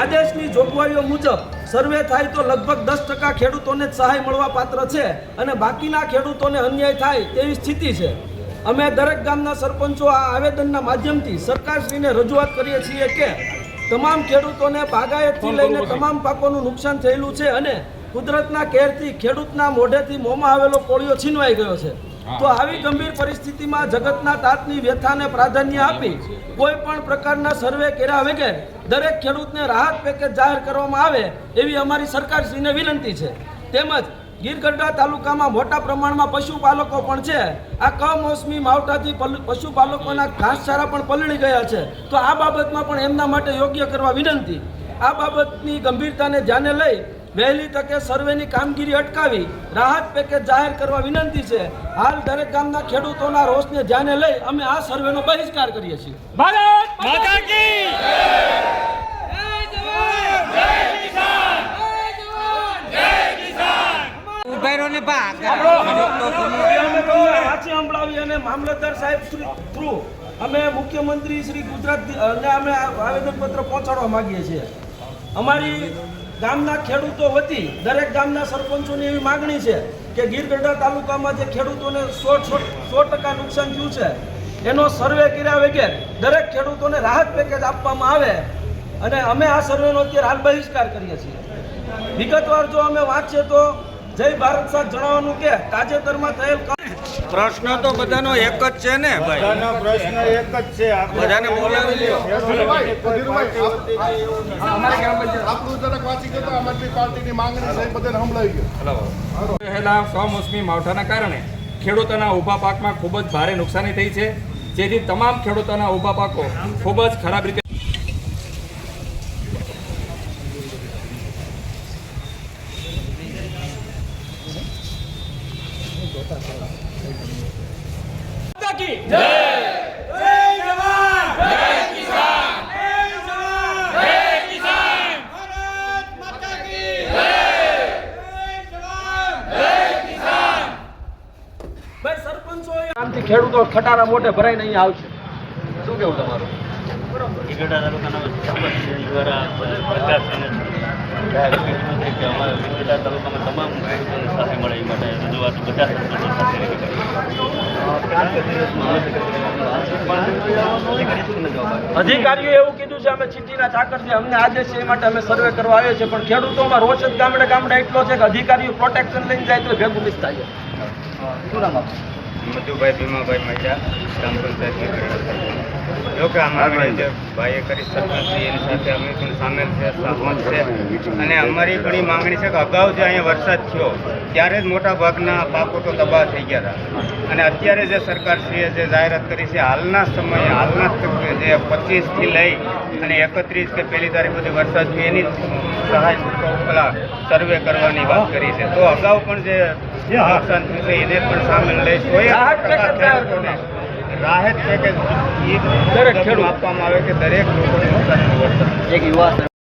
આદેશની જોગવાઈઓ મુજબ સર્વે થાય તો લગભગ દસ ટકા ખેડૂતોને જ સહાય મળવા પાત્ર છે અને બાકીના ખેડૂતોને અન્યાય થાય તેવી સ્થિતિ છે. અમે દરેક ગામના સરપંચો આ આવેદનના માધ્યમથી સરકારશ્રીને રજૂઆત કરીએ છીએ કે તમામ ખેડૂતોને બાગાયતથી લઈને તમામ પાકોનું નુકસાન થયેલું છે અને કુદરતના કેરથી ખેડૂતના મોઢેથી મોંમાં આવેલો કોળિયો છીનવાઈ ગયો છે. તો આવી ગંભીર પરિસ્થિતિમાં જગતના તાતની વ્યથાને પ્રાધાન્ય આપી કોઈ પણ પ્રકારના સર્વે કર્યા વગર દરેક ખેડૂતને રાહત પેકેજ જાહેર કરવામાં આવે એવી અમારી સરકારશ્રીને વિનંતી છે. તેમજ ગીરગઢડા તાલુકામાં મોટા પ્રમાણમાં પશુપાલકો પણ છે. આ કમોસમી માવઠાથી પલ- પશુપાલકોના ઘાસચારા પણ પલળી ગયા છે. તો આ બાબતમાં પણ એમના માટે યોગ્ય કરવા વિનંતી. આ બાબતની ગંભીરતાને ધ્યાને લઈ વહેલી તકે સર્વેની કામગીરી અટકાવી રાહત પેકેજ જાહેર કરવા વિનંતી છે. હાલ દરેક ગામના ખેડૂતોના રોષને ધ્યાને લઈ અમે આ સર્વેનો બહિષ્કાર કરીએ છીએ. ભારત માતા કી મામલતદાર સાહેબ શ્રી થ્રુ અમે મુખ્યમંત્રી શ્રી ગુજરાત અમે આવેદનપત્ર પહોંચાડવા માંગીએ છીએ. અમારી ગામના ખેડૂતો વતી દરેક ગામના સરપંચોની એવી માગણી છે કે ગીરગઢડા તાલુકામાં જે ખેડૂતોને સો સો ટકા નુકસાન થયું છે, એનો સર્વે કર્યા વગર દરેક ખેડૂતોને રાહત પેકેજ આપવામાં આવે અને અમે આ સર્વેનો અત્યારે હાલ બહિષ્કાર કરીએ છીએ. વિગતવાર જો અમે વાંચીએ તો જય ભારત સાથ જણાવવાનું કે તાજેતરમાં થયેલ પ્રશ્ન તો બધાનો એક જ છે ને ભાઈ? બધાનો પ્રશ્ન એક જ છે. બધાને બોલાવી લ્યો. આપણું જરાક વાંચી ગયો તો આમ આદમી પાર્ટીની માંગણી એ બધાને સંભળાવી ગયો માવઠાના કારણે ખેડૂતોના ઊભા પાકમાં ખૂબ જ ભારે નુકસાની થઈ છે. જેથી તમામ ખેડૂતોના ઊભા પાકો ખૂબ જ ખરાબ રીતે ખેડૂતો ખટારા મોઢે ભરાઈને અહીંયા આવશે. શું કેવું તમારું? ગીરગઢડા અધિકારીઓ એવું કીધું છે, અમે ચીઠીના ચાકર છે અમને આદેશ છે, એ માટે અમે સર્વે કરવા આવ્યા છે પણ ખેડૂતોમાં રોષ જ ગામડે ગામડે એટલો છે કે અધિકારીઓ પ્રોટેક્શન લઈને જાય તો ભેગું મિસ થાય છે મધુભાઈ ભીમાભાઈ મજા ગ્રામ પંચાયત જો કે અમારી જે ભાઈએ કરી સરપંચ એની સાથે અમે પણ સામેલ છે સહમત છે. અને અમારી ઘણી માંગણી છે કે અગાઉ જે અહીંયા વરસાદ થયો ત્યારે જ મોટા ભાગના પાકો તો તબાહ થઈ ગયા હતા. અને અત્યારે જે સરકારશ્રીએ જે જાહેરાત કરી છે હાલના સમયે હાલના જે પચીસથી લઈ અને એકત્રીસ કે પહેલી તારીખ સુધી વરસાદ થયો એની સહાય પેલા સર્વે કરવાની વાત કરી છે. તો અગાઉ પણ જે નુકસાન થયું છે એને પણ સામેલ લઈ ખેડૂતોને રાહત દરેક ખેડૂત. આપવામાં આવે કે દરેક લોકોને નુકસાન એક યુવા